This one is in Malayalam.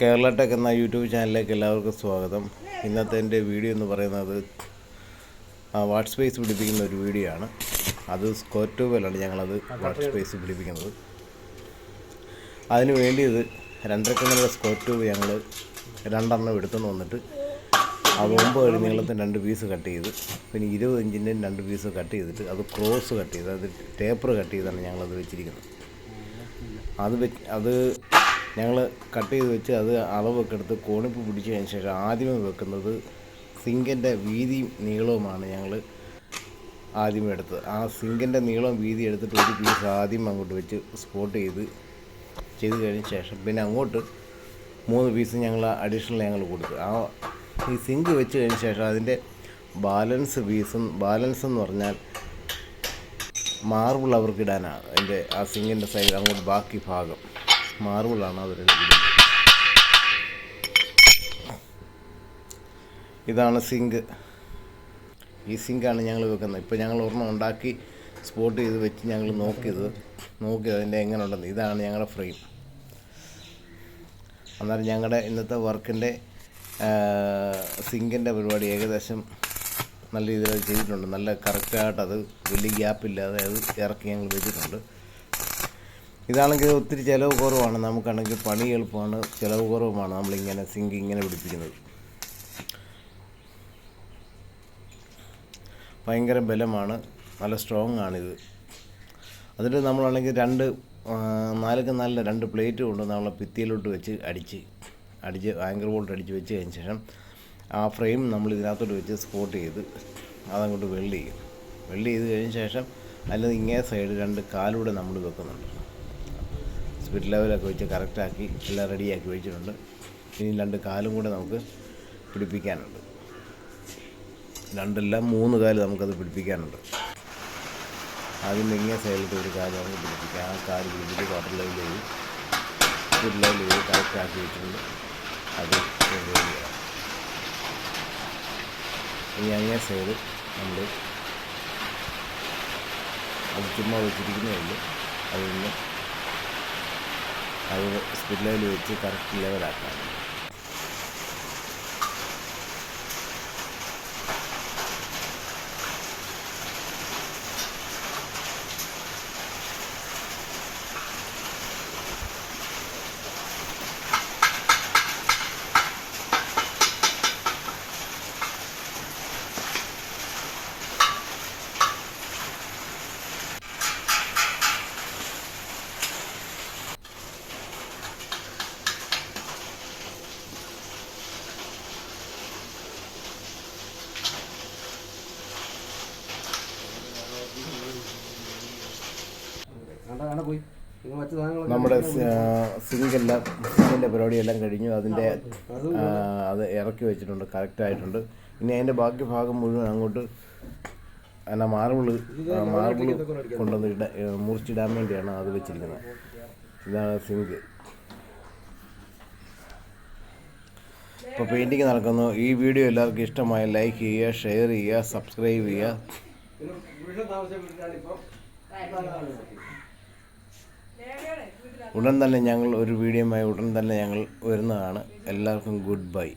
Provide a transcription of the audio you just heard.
കേരള ടെക് എന്ന യൂട്യൂബ് ചാനലിലേക്ക് എല്ലാവർക്കും സ്വാഗതം. ഇന്നത്തെ എന്റെ വീഡിയോ എന്ന് പറയുന്നത് വാട്ട് സ്പേസ് പിടിപ്പിക്കുന്ന ഒരു വീഡിയോ ആണ്. അത് സ്ക്വയർ ട്യൂബിലാണ് ഞങ്ങളത് വാട്ട് സ്പേസ് പിടിപ്പിക്കുന്നത്. അതിന് വേണ്ടിയത് രണ്ടര കിണറുടെ സ്ക്വയർ ട്യൂബ് ഞങ്ങൾ രണ്ടെണ്ണം എടുത്തുനിന്ന് വന്നിട്ട് ആ ഒമ്പത് നീളത്തിന് രണ്ട് പീസ് കട്ട് ചെയ്ത് പിന്നെ ഇരുപത് ഇഞ്ചിന്റെയും രണ്ട് പീസ് കട്ട് ചെയ്തിട്ട് അത് ക്രോസ് കട്ട് ചെയ്ത് അത് ടേപ്പർ കട്ട് ചെയ്താണ് ഞങ്ങളത് വെച്ചിരിക്കുന്നത്. അത് വെച്ച് അത് ഞങ്ങൾ കട്ട് ചെയ്ത് വെച്ച് അത് അളവൊക്കെ എടുത്ത് കോണിപ്പ് പിടിച്ചതിന് ശേഷം ആദ്യമേ വെക്കുന്നത് സിങ്കിന്റെ വീതിയും നീളവുമാണ് ഞങ്ങൾ ആദ്യമേ എടുത്തത്. ആ സിങ്കിന്റെ നീളവും വീതി എടുത്തിട്ട് ഒരു പീസ് ആദ്യം അങ്ങോട്ട് വെച്ച് സ്പോട്ട് ചെയ്ത് ചെയ്ത് കഴിഞ്ഞ ശേഷം പിന്നെ അങ്ങോട്ട് മൂന്ന് പീസ് ഞങ്ങൾ അഡീഷണൽ ഞങ്ങൾ കൊടുത്തു. ആ ഈ സിങ്ക് വെച്ച് കഴിഞ്ഞ ശേഷം അതിന്റെ ബാലൻസ് പീസും ബാലൻസ് എന്ന് പറഞ്ഞാൽ മാർബിൾ അവർക്ക് ഇടാനാണ് അതിന്റെ ആ സിങ്കിന്റെ സൈഡ് അങ്ങോട്ട് ബാക്കി ഭാഗം. മാർബിളാണ് അവർ ഇതാണ് സിങ്ക്. ഈ സിങ്കാണ് ഞങ്ങൾ വെക്കുന്നത്. ഇപ്പോൾ ഞങ്ങൾ ഒരെണ്ണം ഉണ്ടാക്കി സ്പോട്ട് ചെയ്ത് വെച്ച് ഞങ്ങൾ നോക്കിയത്. നോക്കി അതിന്റെ എങ്ങനെ ഉണ്ടെന്ന് ഇതാണ് ഞങ്ങളുടെ ഫ്രെയിം. അന്നേരം ഞങ്ങളുടെ ഇന്നത്തെ വർക്കിന്റെ സിങ്കിന്റെ പരിപാടി ഏകദേശം നല്ല രീതിയിൽ അത് ചെയ്തിട്ടുണ്ട്. നല്ല കറക്റ്റായിട്ട് അത് വലിയ ഗ്യാപ്പില്ലാതെ അത് ഇറക്കി ഞങ്ങൾ വെച്ചിട്ടുണ്ട്. ഇതാണെങ്കിൽ ഒത്തിരി ചിലവ് കുറവാണ്. നമുക്കാണെങ്കിൽ പണി എളുപ്പമാണ്. ചിലവ് കുറവുമാണ്. നമ്മളിങ്ങനെ സിങ്ക് ഇങ്ങനെ പിടിപ്പിക്കുന്നത്. ഭയങ്കര ബലമാണ്. നല്ല സ്ട്രോങ് ആണിത്. അതിൽ നമ്മളാണെങ്കിൽ രണ്ട് നാലുക്ക് നല്ല രണ്ട് പ്ലേറ്റ് കൊണ്ട് നമ്മൾ ഭിത്തിയിലോട്ട് വെച്ച് അടിച്ച് അടിച്ച് ആങ്കർ ബോൾട്ട് അടിച്ച് വെച്ച് കഴിഞ്ഞ ശേഷം ആ ഫ്രെയിം നമ്മൾ ഇതിനകത്തോട്ട് വെച്ച് സ്പോട്ട് ചെയ്ത് അതങ്ങോട്ട് വെൽഡ് ചെയ്യും. വെൽഡ് ചെയ്ത് കഴിഞ്ഞ ശേഷം അതിൽ ഇങ്ങേ സൈഡ് രണ്ട് കാലൂടെ നമ്മൾ വെക്കുന്നുണ്ട്. സ്പിരിറ്റ് ലെവലൊക്കെ വെച്ച് കറക്റ്റാക്കി എല്ലാം റെഡിയാക്കി വെച്ചിട്ടുണ്ട്. ഇനി രണ്ട് കാലും കൂടെ നമുക്ക് പിടിപ്പിക്കാനുണ്ട്. രണ്ടല്ല മൂന്ന് കാൽ നമുക്കത് പിടിപ്പിക്കാനുണ്ട്. ആദ്യം മെങ്ങിയ സൈഡിലത്തെ ഒരു കാൽ നമുക്ക് പിടിപ്പിക്കാം. ആ കാൽ പിടിപ്പിച്ച് വാട്ടർ ലെവൽ ചെയ്ത് സ്പിരിറ്റ് ലെവൽ ചെയ്ത് കറക്റ്റാക്കി വെച്ചിട്ടുണ്ട്. അത് ഈ അങ്ങനെ സൈഡ് നമ്മൾ അത് ചുമ്മാ വെച്ചിരിക്കുന്നേ ഉള്ളൂ. അതൊന്ന് അത് സ്പിരിറ്റ് ലെവൽ വെച്ച് കറക്റ്റ് ലെവലാക്കാം നമ്മുടെ സിങ്കെല്ലാം സിങ്കിന്റെ പരിപാടിയെല്ലാം കഴിഞ്ഞു. അതിന്റെ അത് ഇറക്കി വെച്ചിട്ടുണ്ട്. കറക്റ്റായിട്ടുണ്ട് ഇനി അതിന്റെ ബാക്കി ഭാഗം മുഴുവൻ അങ്ങോട്ട് എന്നാ മാർബിൾ മാർബിൾ കൊണ്ടുവന്ന് ഇട മുറിച്ചിടാൻ വേണ്ടിയാണ് അത് വെച്ചിരിക്കുന്നത്. ഇതാണ് സിങ്ക് ഇപ്പോൾ പെയിന്റിങ് നടക്കുന്നു. ഈ വീഡിയോ എല്ലാവർക്കും ഇഷ്ടമായ ലൈക്ക് ചെയ്യുക ഷെയർ ചെയ്യുക സബ്സ്ക്രൈബ് ചെയ്യുക. ഉടൻ തന്നെ ഞങ്ങൾ ഒരു വീഡിയോയുമായി ഉടൻ തന്നെ ഞങ്ങൾ വരുന്നതാണ്. എല്ലാവർക്കും ഗുഡ് ബൈ.